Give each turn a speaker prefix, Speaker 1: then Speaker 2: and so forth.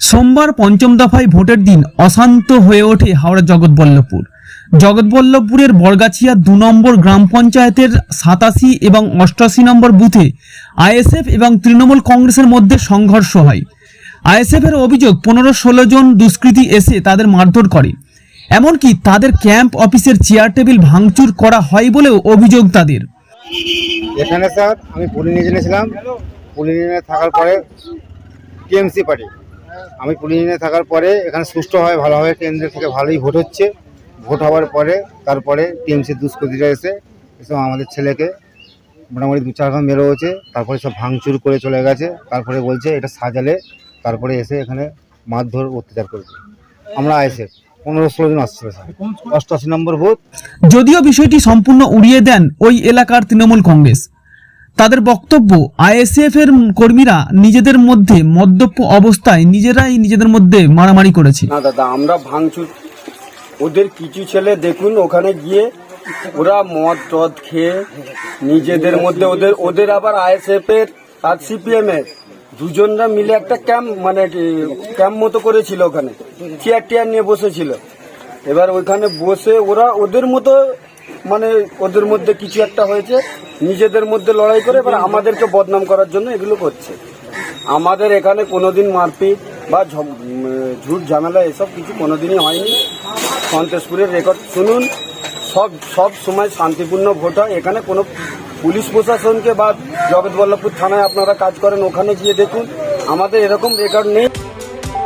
Speaker 1: সোমবার পঞ্চম দফায় ভোটের দিন অশান্ত হয়ে ওঠে হাওড়া জগৎবল্লভপুর। জগৎবল্লভপুরের বরগাছিয়া দু নম্বর গ্রাম পঞ্চায়েতের সাতাশি এবং অষ্টাশি নম্বর বুথে আইএসএফ এবং তৃণমূল কংগ্রেসের মধ্যে সংঘর্ষ হয়। আইএসএফের অভিযোগ, পনেরো ষোলো জন দুষ্কৃতী এসে তাদের মারধর করে। এমনকি তাদের ক্যাম্প অফিসের চেয়ার টেবিল ভাঙচুর করা হয় বলেও অভিযোগ তাদের।
Speaker 2: এখানে স্যার, আমি পুলিশ নিয়ে পুলিশ নিয়ে থাকার পরে টিএমসি পার্টি। আমি পুলিশ নিয়ে থাকার পরে এখানে সুষ্ঠুভাবে, ভালোভাবে কেন্দ্র থেকে ভালোই ভোট হচ্ছে। ভোট হওয়ার পরে, তারপরে টিএমসি দুষ্কৃতীরা এসে এসব আমাদের ছেলেকে মোটামুটি দু চার ঘণ্টা মেরে হয়েছে তারপরে সব ভাঙচুর করে চলে গেছে, তারপরে বলছে এটা সাজালে, তারপরে এসে এখানে মারধর, অত্যাচার করেছে। আমরা আইসে, পনেরো ষোলো জন আসছিল অষ্টআশি নম্বর বুথ
Speaker 1: যদিও বিষয়টি সম্পূর্ণ উড়িয়ে দেন ওই এলাকার তৃণমূল কংগ্রেস তাদের বক্তব্য, আইএসএফ এর কর্মীরা নিজেদের মধ্যে মদ্যপ অবস্থায় নিজেরাই নিজেদের মধ্যে মারামারি করেছে।
Speaker 3: না দাদা, আমরা ভাঙচুর। ওদের কিছু ছেলে দেখুন, ওখানে গিয়ে ওরা মদ টদ খেয়ে নিজেদের মধ্যে ওদের ওদের আবার আইএসএফ এর আর সিপিএম এর দুজনরা মিলে একটা ক্যাম্প মানে ক্যাম্প মতো করেছিল ওখানে। চেয়ার টিয়ার নিয়ে বসেছিল। এবার ওইখানে বসে ওরা ওদের মতো মানে ওদের মধ্যে কিছু একটা হয়েছে, নিজেদের মধ্যে লড়াই করে, এবার আমাদেরকে বদনাম করার জন্য এগুলো করছে। আমাদের এখানে কোনোদিন মারপিট বা ঝুট ঝামেলা এসব কিছু কোনোদিনই হয়নি। সন্তোষপুরের রেকর্ড শুনুন, সব সব সময় শান্তিপূর্ণ ভোট হয়। এখানে কোনো পুলিশ প্রশাসনকে বা জগৎবল্লভপুর থানায় আপনারা কাজ করেন, ওখানে গিয়ে দেখুন। আমাদের এরকম রেকর্ড নেই।